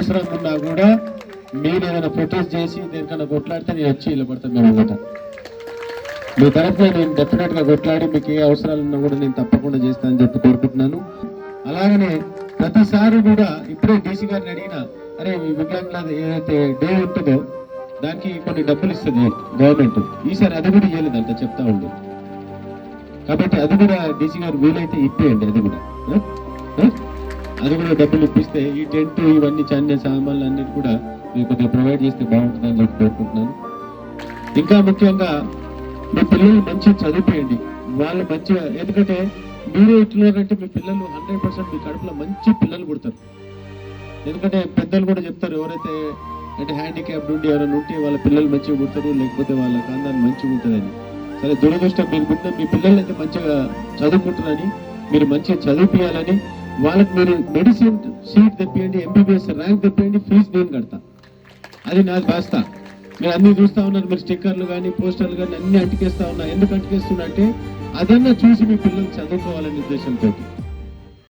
అవసరం ఉన్నా కూడా మీరు ఏదైనా ప్రొటెస్ట్ చేసి దేనికన్నా కొట్లాడితే నేను వచ్చి ఇలా పడతాను మేము మీ తరఫున నేను డెఫినెట్గా కొట్లాడి మీకు ఏ అవసరాలు ఉన్నా కూడా నేను తప్పకుండా చేస్తానని చెప్పి కోరుకుంటున్నాను. అలాగనే ప్రతిసారి కూడా ఇప్పుడే డీసీ గారిని అడిగినా అరే ఈ వికలాంగుల ఏదైతే డే ఉంటుందో దానికి కొన్ని డబ్బులు ఇస్తుంది గవర్నమెంట్. ఈసారి అది కూడా ఇవ్వలేదంట చెప్తా ఉండు. కాబట్టి అది కూడా డీసీ గారు వీలైతే ఇప్పేయండి అది కూడా. అది కూడా డబ్బులు ఇప్పిస్తే ఈ టెంట్ ఇవన్నీ చన్న సామాన్లు అన్నిటి కూడా మీరు కొద్దిగా ప్రొవైడ్ చేస్తే బాగుంటుందని చెప్పి కోరుకుంటున్నాను. ఇంకా ముఖ్యంగా మీ పిల్లలు మంచిగా చదివిపోయండి. వాళ్ళు మంచిగా ఎందుకంటే మీరు ఎట్లున్నారంటే మీ పిల్లలు హండ్రెడ్ పర్సెంట్ మీ కడుపులో మంచి పిల్లలు పుడతారు. ఎందుకంటే పెద్దలు కూడా చెప్తారు ఎవరైతే అంటే హ్యాండిక్యాప్ ఉండి ఎవరైనా ఉంటే వాళ్ళ పిల్లలు మంచిగా పుడతారు లేకపోతే వాళ్ళ కాందాన్ని మంచిగా ఉంటుందని సరే దురదృష్టం మీరు పుట్టిన మీ పిల్లలు అయితే మంచిగా చదువుకుంటున్నారని మీరు మంచిగా చదివిపియాలని వాళ్ళకి మీరు మెడిసిన్ సీట్ తెప్పియండి ఎంబీబీఎస్ ర్యాంక్ తెప్పియండి ఫీజు నేను కడతా. అది నాది బాస్త మీరు అన్ని చూస్తా ఉన్నారు మీరు స్టిక్కర్లు కానీ పోస్టర్లు కానీ అన్ని అంటికేస్తా ఉన్నా. ఎందుకు అంటికేస్తున్నా అంటే అదన్నా చూసి మీ పిల్లలు చదువుకోవాలనే ఉద్దేశంతో